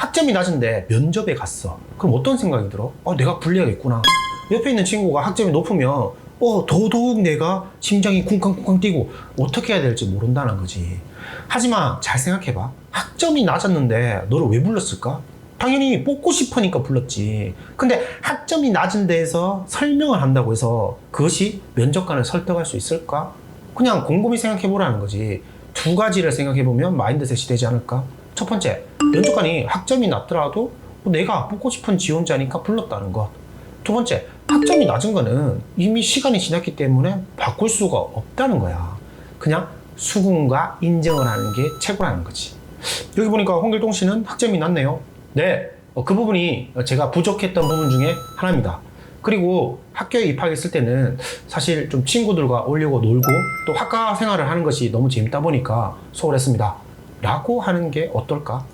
학점이 낮은데 면접에 갔어. 그럼 어떤 생각이 들어? 어, 내가 불리하겠구나. 옆에 있는 친구가 학점이 높으면 어, 더더욱 내가 심장이 쿵쾅쿵쾅 뛰고 어떻게 해야 될지 모른다는 거지. 하지만 잘 생각해봐. 학점이 낮았는데 너를 왜 불렀을까? 당연히 뽑고 싶으니까 불렀지. 근데 학점이 낮은 데에서 설명을 한다고 해서 그것이 면접관을 설득할 수 있을까? 그냥 곰곰이 생각해보라는 거지. 두 가지를 생각해보면 마인드셋이 되지 않을까? 첫 번째, 면접관이 학점이 낮더라도 내가 뽑고 싶은 지원자니까 불렀다는 것. 두 번째, 학점이 낮은 거는 이미 시간이 지났기 때문에 바꿀 수가 없다는 거야. 그냥 수긍과 인정을 하는 게 최고라는 거지. 여기 보니까 홍길동 씨는 학점이 낮네요. 네, 어, 그 부분이 제가 부족했던 부분 중에 하나입니다. 그리고 학교에 입학했을 때는 사실 좀 친구들과 어울리고 놀고 또 학과 생활을 하는 것이 너무 재밌다 보니까 소홀했습니다. 라고 하는 게 어떨까?